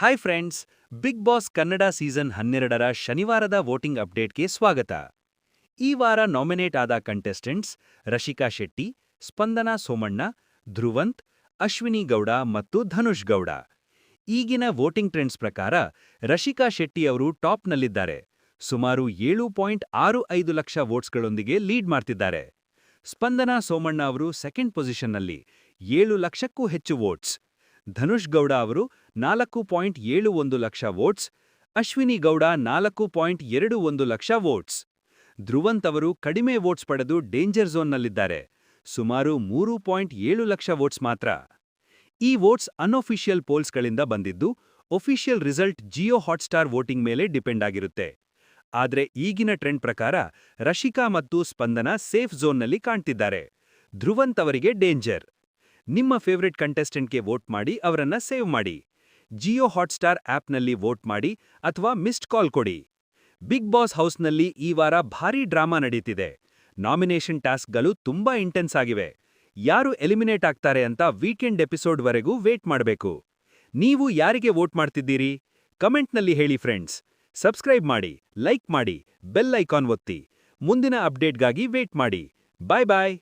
Hi friends Bigg Boss Kannada season ಹನ್ನೆರಡರ ಶನಿವಾರದ voting ಅಪ್ಡೇಟ್ಗೆ ಸ್ವಾಗತ. ಈ ವಾರ ನಾಮಿನೇಟ್ ಆದ ಕಂಟೆಸ್ಟೆಂಟ್ಸ್ ರಶಿಕಾ ಶೆಟ್ಟಿ, ಸ್ಪಂದನಾ ಸೋಮಣ್ಣ, ಧ್ರುವಂತ್, ಅಶ್ವಿನಿ ಗೌಡ ಮತ್ತು ಧನುಷ್ ಗೌಡ. ಈಗಿನ ವೋಟಿಂಗ್ ಟ್ರೆಂಡ್ಸ್ ಪ್ರಕಾರ ರಶಿಕಾ ಶೆಟ್ಟಿ ಅವರು ಟಾಪ್ನಲ್ಲಿದ್ದಾರೆ ಸುಮಾರು ಏಳು ಪಾಯಿಂಟ್ ಆರು ಐದು ಲಕ್ಷ ವೋಟ್ಸ್ಗಳೊಂದಿಗೆ ಲೀಡ್ ಮಾಡ್ತಿದ್ದಾರೆ. ಸ್ಪಂದನಾ ಸೋಮಣ್ಣ ಅವರು ಸೆಕೆಂಡ್ ಪೊಸಿಷನ್ನಲ್ಲಿ ಏಳು ಲಕ್ಷಕ್ಕೂ ಹೆಚ್ಚು ವೋಟ್ಸ್ ಧನುಷ್ ಗೌಡ ಅವರು ನಾಲ್ಕು ಪಾಯಿಂಟ್ ಏಳು ಒಂದು ಲಕ್ಷ ವೋಟ್ಸ್, ಅಶ್ವಿನಿ ಗೌಡ ನಾಲ್ಕು ಪಾಯಿಂಟ್ ಎರಡು ಒಂದು ಲಕ್ಷ ವೋಟ್ಸ್. ಧ್ರುವಂತ್ ಅವರು ಕಡಿಮೆ ವೋಟ್ಸ್ ಪಡೆದು ಡೇಂಜರ್ ಝೋನ್ನಲ್ಲಿದ್ದಾರೆ, ಸುಮಾರು ಮೂರು ಪಾಯಿಂಟ್ ಏಳು ಲಕ್ಷ ವೋಟ್ಸ್ ಮಾತ್ರ. ಈ ವೋಟ್ಸ್ ಅನ್ಅಫಿಷಿಯಲ್ ಪೋಲ್ಸ್ಗಳಿಂದ ಬಂದಿದ್ದು, official result Jio Hotstar voting ಮೇಲೆ ಡಿಪೆಂಡ್ ಆಗಿರುತ್ತೆ. ಆದರೆ ಈಗಿನ ಟ್ರೆಂಡ್ ಪ್ರಕಾರ ರಶಿಕಾ ಮತ್ತು ಸ್ಪಂದನ ಸೇಫ್ ಝೋನ್ನಲ್ಲಿ ಕಾಣ್ತಿದ್ದಾರೆ. ಧ್ರುವಂತ್ ಅವರಿಗೆ ಡೇಂಜರ್. ನಿಮ್ಮ ಫೇವ್ರೆಟ್ ಕಂಟೆಸ್ಟೆಂಟ್ಗೆ ವೋಟ್ ಮಾಡಿ ಅವರನ್ನ ಸೇವ್ ಮಾಡಿ. ಜಿಯೋ ಹಾಟ್ಸ್ಟಾರ್ ಆಪ್ನಲ್ಲಿ ವೋಟ್ ಮಾಡಿ ಅಥವಾ ಮಿಸ್ಡ್ ಕಾಲ್ ಕೊಡಿ. ಬಿಗ್ ಬಾಸ್ ಹೌಸ್ನಲ್ಲಿ ಈ ವಾರ ಭಾರೀ ಡ್ರಾಮಾ ನಡೀತಿದೆ. ನಾಮಿನೇಷನ್ ಟಾಸ್ಕ್ಗಳು ತುಂಬಾ ಇಂಟೆನ್ಸ್ ಆಗಿವೆ. ಯಾರು ಎಲಿಮಿನೇಟ್ ಆಗ್ತಾರೆ ಅಂತ ವೀಕೆಂಡ್ ಎಪಿಸೋಡ್ವರೆಗೂ ವೇಟ್ ಮಾಡಬೇಕು. ನೀವು ಯಾರಿಗೆ ವೋಟ್ ಮಾಡ್ತಿದ್ದೀರಿ? ಕಮೆಂಟ್ನಲ್ಲಿ ಹೇಳಿ ಫ್ರೆಂಡ್ಸ್. ಸಬ್ಸ್ಕ್ರೈಬ್ ಮಾಡಿ, ಲೈಕ್ ಮಾಡಿ, ಬೆಲ್ ಐಕಾನ್ ಒತ್ತಿ. ಮುಂದಿನ ಅಪ್ಡೇಟ್ಗಾಗಿ ವೇಟ್ ಮಾಡಿ. ಬಾಯ್ ಬಾಯ್.